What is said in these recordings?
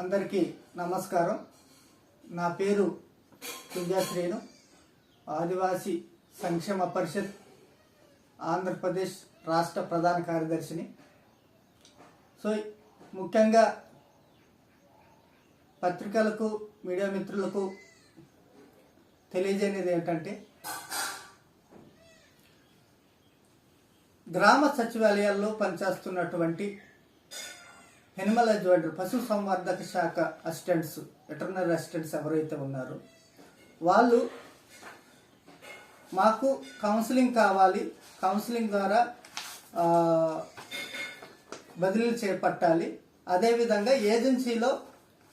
అందరికీ నమస్కారం. నా పేరు తుల్జాశ్రీను ఆదివాసీ సంక్షేమ పరిషత్ ఆంధ్రప్రదేశ్ రాష్ట్ర ప్రధాన కార్యదర్శిని. సో ముఖ్యంగా పత్రికలకు మీడియా మిత్రులకు తెలియజేయనిది ఏంటంటే గ్రామ సచివాలయాల్లో పనిచేస్తున్నటువంటి ఎనిమల్ హస్బెండరీ పశు సంవర్ధక శాఖ అసిస్టెంట్స్ వెటర్నరీ అసిస్టెంట్స్ ఎవరైతే ఉన్నారో వాళ్ళు మాకు కౌన్సిలింగ్ కావాలి. కౌన్సిలింగ్ ద్వారా బదిలీలు చేపట్టాలి. అదేవిధంగా ఏజెన్సీలో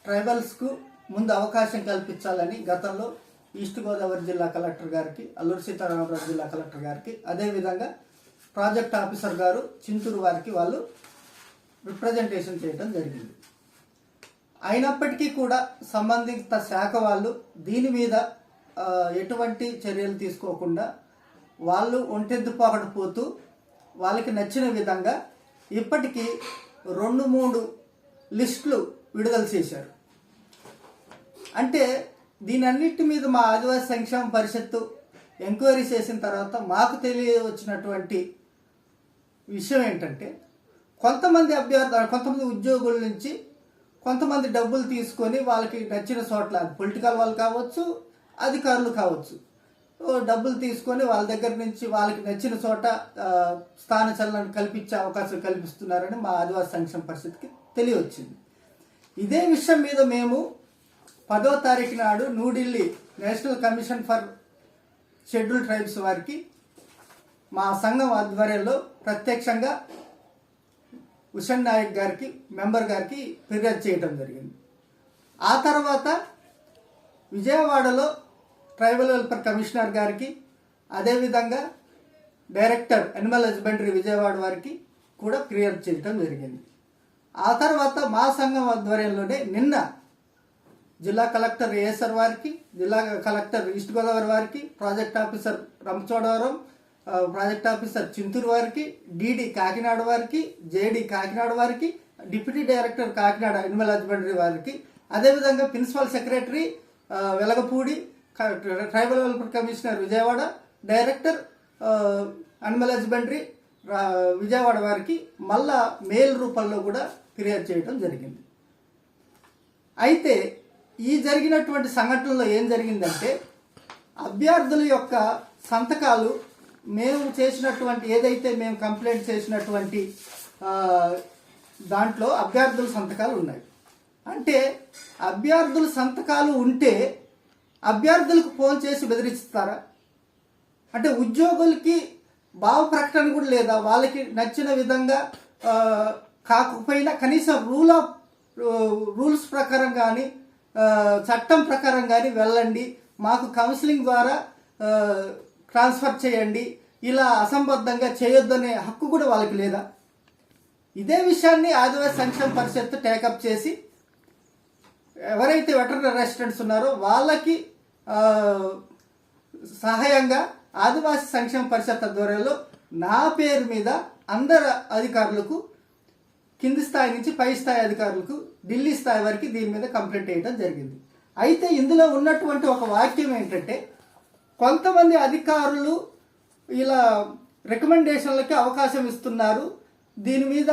ట్రైబల్స్కు ముందు అవకాశం కల్పించాలని గతంలో ఈస్ట్ గోదావరి జిల్లా కలెక్టర్ గారికి అల్లూరు సీతారామరాజు జిల్లా కలెక్టర్ గారికి అదేవిధంగా ప్రాజెక్ట్ ఆఫీసర్ గారు చింతూరు వారికి వాళ్ళు రిప్రజెంటేషన్ చేయడం జరిగింది. అయినప్పటికీ కూడా సంబంధిత శాఖ వాళ్ళు దీని మీద ఎటువంటి చర్యలు తీసుకోకుండా వాళ్ళు ఒంటెద్దు పోతూ వాళ్ళకి నచ్చిన విధంగా ఇప్పటికీ రెండు మూడు లిస్టులు విడుదల చేశారు. అంటే దీనన్నిటి మీద మా ఆదివాసీ సంక్షేమ పరిషత్తు ఎంక్వైరీ చేసిన తర్వాత మాకు తెలియవచ్చినటువంటి విషయం ఏంటంటే కొంతమంది అభ్యర్థులు కొంతమంది ఉద్యోగుల నుంచి కొంతమంది డబ్బులు తీసుకొని వాళ్ళకి నచ్చిన చోట్ల పొలిటికల్ వాళ్ళు కావచ్చు అధికారులు కావచ్చు డబ్బులు తీసుకొని వాళ్ళ దగ్గర నుంచి వాళ్ళకి నచ్చిన చోట స్థాన చలనం కల్పించే అవకాశం కల్పిస్తున్నారని మా ఆదివాసీ సంక్షేమ పరిస్థితికి తెలియవచ్చింది ఇదే విషయం మీద మేము పదో తారీఖు నాడు New Delhi national commission for schedule tribes వారికి మా సంఘం ఆధ్వర్యంలో ప్రత్యక్షంగా హుషన్ నాయక్ గారికి మెంబర్ గారికి ఫిర్యాదు చేయడం జరిగింది. ఆ తర్వాత విజయవాడలో ట్రైబల్ వెల్ఫేర్ కమిషనర్ గారికి అదేవిధంగా డైరెక్టర్ అనిమల్ హస్బెండరీ విజయవాడ వారికి కూడా ఫిర్యాదు చేయడం జరిగింది. ఆ తర్వాత మా సంఘం ఆధ్వర్యంలోనే నిన్న జిల్లా కలెక్టర్ ఏఎస్ఆర్ వారికి జిల్లా కలెక్టర్ ఈస్ట్ గోదావరి వారికి project officer Rampachodavaram project officer Chinturu వారికి డిడి కాకినాడ వారికి జేడి కాకినాడ వారికి deputy director Kakinada animal husbandry వారికి అదేవిధంగా principal secretary Velagapudi tribal welfare commissioner Vijayawada director animal husbandry Vijayawada వారికి మళ్ళా మెయిల్ రూపంలో కూడా ఫిర్యాదు చేయడం జరిగింది. అయితే ఈ జరిగినటువంటి సంఘటనలో ఏం జరిగిందంటే అభ్యర్థుల యొక్క సంతకాలు మేము చేసినటువంటి ఏదైతే మేము కంప్లైంట్ చేసినటువంటి దాంట్లో అభ్యర్థుల సంతకాలు ఉన్నాయి. అంటే అభ్యర్థుల సంతకాలు ఉంటే అభ్యర్థులకు ఫోన్ చేసి బెదిరిస్తారా? అంటే ఉద్యోగులకి భావ ప్రకటన కూడా లేదా? వాళ్ళకి నచ్చిన విధంగా కాకపోయినా కనీసం రూల్ ఆఫ్ రూల్స్ ప్రకారం కానీ చట్టం ప్రకారం కానీ వెళ్ళండి. మాకు కౌన్సిలింగ్ ద్వారా ట్రాన్స్ఫర్ చేయండి ఇలా అసంబద్ధంగా చేయొద్దనే హక్కు కూడా వాళ్ళకి లేదా? ఇదే విషయాన్ని ఆదివాసీ సంక్షేమ పరిషత్ టేకప్ చేసి ఎవరైతే వెటర్నరీ రెసిడెంట్స్ ఉన్నారో వాళ్ళకి సహాయంగా ఆదివాసీ సంక్షేమ పరిషత్ ఆధ్వర్యంలో నా పేరు మీద అందరు అధికారులకు కింది స్థాయి నుంచి పై స్థాయి అధికారులకు ఢిల్లీ స్థాయి వరకు దీని మీద కంప్లైంట్ చేయడం జరిగింది. అయితే ఇందులో ఉన్నటువంటి ఒక వాక్యం ఏంటంటే కొంతమంది అధికారులు ఇలా రికమెండేషన్లకి అవకాశం ఇస్తున్నారు. దీని మీద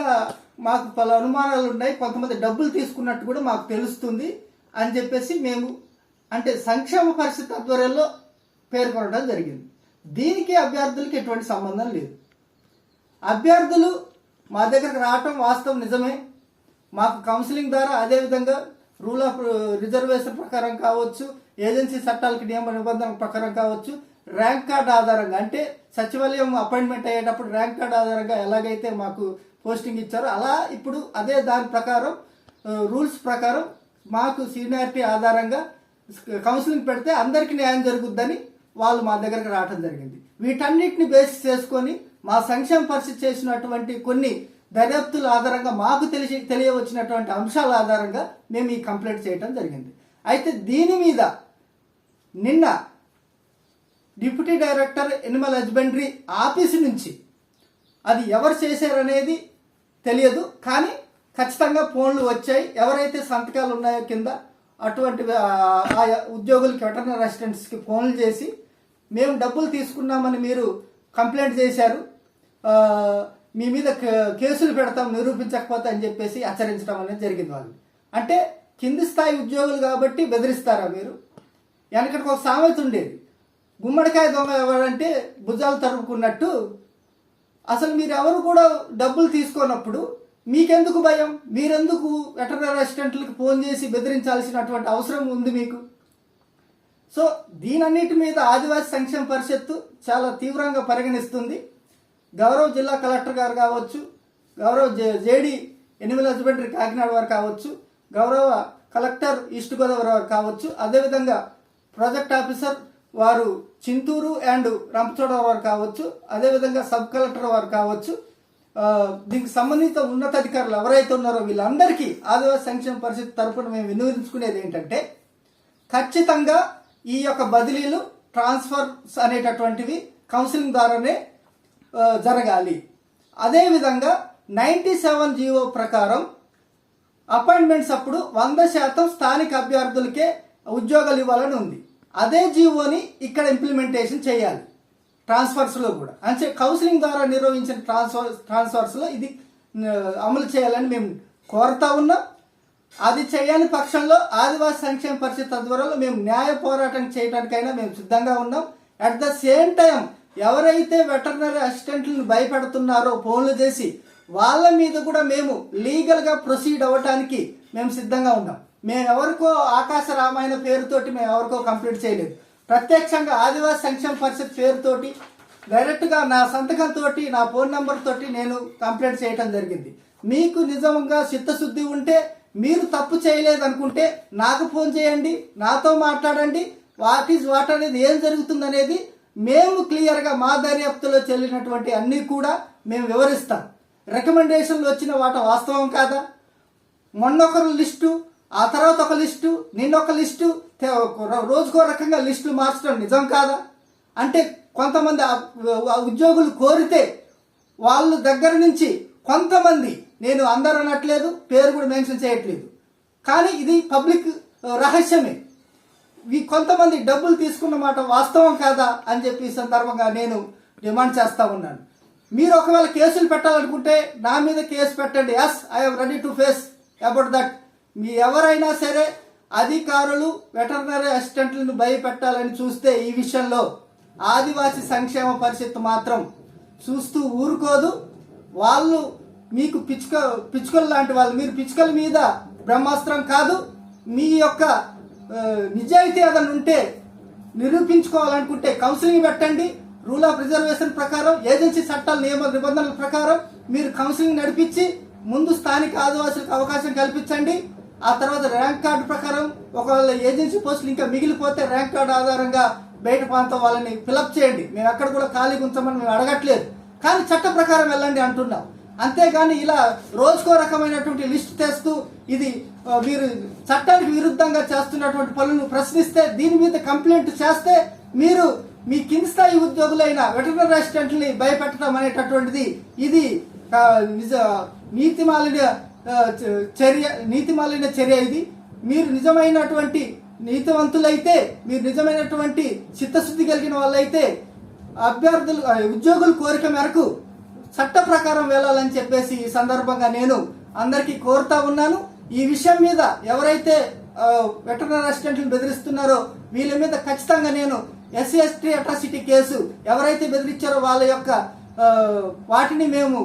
మాకు పలు అనుమానాలు ఉన్నాయి. కొంతమంది డబ్బులు తీసుకున్నట్టు కూడా మాకు తెలుస్తుంది అని చెప్పేసి మేము అంటే సంక్షేమ పరిస్థితి ఆధ్వర్యంలో పేర్కొనడం జరిగింది. దీనికి అభ్యర్థులకి ఎటువంటి సంబంధం లేదు. అభ్యర్థులు మా దగ్గరకు రావటం వాస్తవం నిజమే. మాకు కౌన్సిలింగ్ ద్వారా అదేవిధంగా రూల్ ఆఫ్ రిజర్వేషన్ ప్రకారం కావచ్చు ఏజెన్సీ చట్టాలకి నియమ నిబంధనల ప్రకారం కావచ్చు ర్యాంక్ కార్డ్ ఆధారంగా అంటే సచివాలయం అపాయింట్మెంట్ అయ్యేటప్పుడు ర్యాంక్ కార్డ్ ఆధారంగా ఎలాగైతే మాకు పోస్టింగ్ ఇచ్చారో అలా ఇప్పుడు అదే దాని ప్రకారం రూల్స్ ప్రకారం మాకు సీనియారిటీ ఆధారంగా కౌన్సిలింగ్ పెడితే అందరికీ న్యాయం జరుగుద్దని వాళ్ళు మా దగ్గరకు రావడం జరిగింది. వీటన్నిటిని బేసిస్ చేసుకొని మా సంక్షేమ పరిస్థితి చేసినటువంటి కొన్ని దర్యాప్తుల ఆధారంగా మాకు తెలిసి తెలియవచ్చినటువంటి అంశాల ఆధారంగా మేము ఈ కంప్లైంట్ చేయడం జరిగింది. అయితే దీని మీద నిన్న deputy director animal husbandry office నుంచి అది ఎవరు చేశారనేది తెలియదు. కానీ ఖచ్చితంగా ఫోన్లు వచ్చాయి. ఎవరైతే సంతకాలు ఉన్నాయో కింద అటువంటి ఆ, ఆయా ఉద్యోగులకి వెటర్నరీ అసిస్టెంట్స్కి ఫోన్లు చేసి మేము డబ్బులు తీసుకున్నామని మీరు కంప్లైంట్ చేశారు. మీ మీద కే- కేసులు పెడతాం నిరూపించకపోతే అని చెప్పేసి హెచ్చరించడం అనేది జరిగింది వాళ్ళు అంటే కింది స్థాయి ఉద్యోగులు కాబట్టి బెదిరిస్తారా మీరు? వెనకటికి ఒక సామెత ఉండేది. గుమ్మడికాయ దొంగ ఎవరంటే భుజాలు తరుపుకున్నట్టు అసలు మీరు ఎవరు కూడా డబ్బులు తీసుకోనప్పుడు మీకెందుకు భయం? మీరెందుకు వెటర్నరీ అసిస్టెంట్లకు ఫోన్ చేసి బెదిరించాల్సినటువంటి అవసరం ఉంది మీకు? సో దీనన్నిటి మీద ఆదివాసీ సంక్షేమ పరిషత్తు చాలా తీవ్రంగా పరిగణిస్తుంది. గౌరవ జిల్లా కలెక్టర్ గారు కావచ్చు గౌరవ జేడీ ఎనిమిది హస్బెండరీ కాకినాడ వారు కావచ్చు గౌరవ కలెక్టర్ ఈస్ట్ గోదావరి వారు కావచ్చు అదేవిధంగా ప్రాజెక్ట్ ఆఫీసర్ వారు చింతూరు అండ్ రంపచోడవరం వారు కావచ్చు అదేవిధంగా సబ్ కలెక్టర్ వారు కావచ్చు దీనికి సంబంధిత ఉన్నతాధికారులు ఎవరైతే ఉన్నారో వీళ్ళందరికీ ఆదివాసీ సంక్షేమ పరిషత్ తరపున మేము వినియోగించుకునేది ఏంటంటే ఖచ్చితంగా ఈ యొక్క బదిలీలు ట్రాన్స్ఫర్స్ అనేటటువంటివి కౌన్సిలింగ్ ద్వారానే జరగాలి. అదేవిధంగా నైంటీ సెవెన్ జీవో ప్రకారం అపాయింట్మెంట్స్ అప్పుడు వంద శాతం స్థానిక అభ్యర్థులకే ఉద్యోగాలు ఇవ్వాలని ఉంది. అదే జీవోని ఇక్కడ ఇంప్లిమెంటేషన్ చేయాలి. ట్రాన్స్ఫర్స్లో కూడా. అంటే కౌన్సిలింగ్ ద్వారా నిర్వహించిన ట్రాన్స్ఫర్ ట్రాన్స్ఫర్స్లో ఇది అమలు చేయాలని మేము కోరుతా ఉన్నాం. అది చేయని పక్షంలో ఆదివాసీ సంక్షేమ పరిషత్ ఆధ్వర్యంలో మేము న్యాయ పోరాటం చేయడానికైనా మేము సిద్ధంగా ఉన్నాం. అట్ ద సేమ్ టైం ఎవరైతే వెటర్నరీ అసిస్టెంట్లను భయపెడుతున్నారో ఫోన్లు చేసి వాళ్ళ మీద కూడా మేము లీగల్గా ప్రొసీడ్ అవ్వటానికి మేము సిద్ధంగా ఉన్నాం. మేము ఎవరికో ఆకాశ రామాయణ పేరుతోటి మేము ఎవరికో కంప్లీట్ చేయలేదు. ప్రత్యక్షంగా ఆదివాసీ సంక్షేమ పరిషత్ పేరుతోటి డైరెక్ట్గా నా సంతకంతో నా ఫోన్ నెంబర్ తోటి నేను కంప్లైంట్ చేయటం జరిగింది. మీకు నిజంగా చిత్తశుద్ధి ఉంటే మీరు తప్పు చేయలేదు అనుకుంటే నాకు ఫోన్ చేయండి నాతో మాట్లాడండి వాట్ ఈజ్ వాట్ అనేది ఏం జరుగుతుంది అనేది మేము క్లియర్గా మా దర్యాప్తులో చెల్లినటువంటి అన్నీ కూడా మేము వివరిస్తాం. రికమెండేషన్లు వచ్చిన వాట వాస్తవం కాదా? మొన్నొకరు లిస్టు ఆ తర్వాత ఒక లిస్టు నిన్నొక లిస్టు రోజుకో రకంగా లిస్టులు మార్చడం నిజం కాదా? అంటే కొంతమంది ఉద్యోగులు కోరితే వాళ్ళ దగ్గర నుంచి కొంతమంది నేను అందరు అనట్లేదు పేరు కూడా మెన్షన్ చేయట్లేదు. కానీ ఇది పబ్లిక్ రహస్యమే. కొంతమంది డబ్బులు తీసుకున్న మాట వాస్తవం కాదా అని చెప్పి ఈ సందర్భంగా నేను డిమాండ్ చేస్తా ఉన్నాను. మీరు ఒకవేళ కేసులు పెట్టాలనుకుంటే నా మీద కేసు పెట్టండి. Yes I'm ready to face about that మీ ఎవరైనా సరే అధికారులు వెటర్నరీ అసిస్టెంట్లను భయపెట్టాలని చూస్తే ఈ విషయంలో ఆదివాసీ సంక్షేమ పరిషత్ మాత్రం చూస్తూ ఊరుకోదు. వాళ్ళు మీకు పిచ్చుక పిచ్చుకలు లాంటి వాళ్ళు. మీరు పిచ్చుకల మీద బ్రహ్మాస్త్రం కాదు. మీ యొక్క నిజాయితీ ఏదైనా ఉంటే నిరూపించుకోవాలనుకుంటే కౌన్సిలింగ్ పెట్టండి. రూల్ ఆఫ్ రిజర్వేషన్ ప్రకారం ఏజెన్సీ చట్టాల నియమ నిబంధనల ప్రకారం మీరు కౌన్సిలింగ్ నడిపించి ముందు స్థానిక ఆదివాసులకు అవకాశం కల్పించండి. ఆ తర్వాత ర్యాంక్ కార్డు ప్రకారం ఒకవేళ ఏజెన్సీ పోస్టులు ఇంకా మిగిలిపోతే ర్యాంక్ కార్డు ఆధారంగా బయట ప్రాంతం వాళ్ళని ఫిలప్ చేయండి. మేము ఎక్కడ కూడా ఖాళీగా ఉంచమని మేము అడగట్లేదు. కానీ చట్ట ప్రకారం వెళ్ళండి అంటున్నాం. అంతేగాని ఇలా రోజుకో రకమైనటువంటి లిస్ట్ తెస్తూ ఇది మీరు చట్టానికి విరుద్ధంగా చేస్తున్నటువంటి పనులను ప్రశ్నిస్తే దీని మీద కంప్లైంట్ చేస్తే మీరు మీ కింది స్థాయి ఉద్యోగులైన వెటర్నరీ అసిస్టెంట్ని భయపెట్టడం అనేటటువంటిది ఇది నిజ నీతిమాలిన చ- చర్య నీతిమాలిన చర్య ఇది. మీరు నిజమైనటువంటి నీతివంతులైతే మీరు నిజమైనటువంటి చిత్తశుద్ధి కలిగిన వాళ్ళైతే అభ్యర్థులు ఉద్యోగుల కోరిక మేరకు చట్ట ప్రకారం వెళ్ళాలని చెప్పేసి ఈ సందర్భంగా నేను అందరికీ కోరుతా ఉన్నాను. ఈ విషయం మీద ఎవరైతే వెటర్నరీ అసిస్టెంట్లు బెదిరిస్తున్నారో వీళ్ళ మీద ఖచ్చితంగా నేను ఎస్సీ ఎస్టీ అట్రాసిటీ కేసు ఎవరైతే బెదిరించారో వాళ్ళ యొక్క వాటిని మేము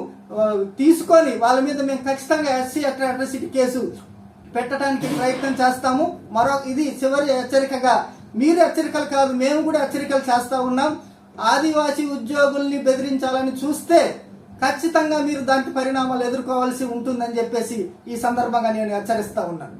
తీసుకొని వాళ్ళ మీద మేము ఖచ్చితంగా ఎస్సీ అట్రాసిటీ కేసు పెట్టడానికి ప్రయత్నం చేస్తాము. మరో ఇది చివరి హెచ్చరికగా మీరు హెచ్చరికలు కాదు మేము కూడా హెచ్చరికలు చేస్తూ ఉన్నాం. ఆదివాసీ ఉద్యోగుల్ని బెదిరించాలని చూస్తే ఖచ్చితంగా మీరు దానికి పరిణామాలు ఎదుర్కోవాల్సి ఉంటుందని చెప్పేసి ఈ సందర్భంగా నేను హెచ్చరిస్తూ ఉన్నాను.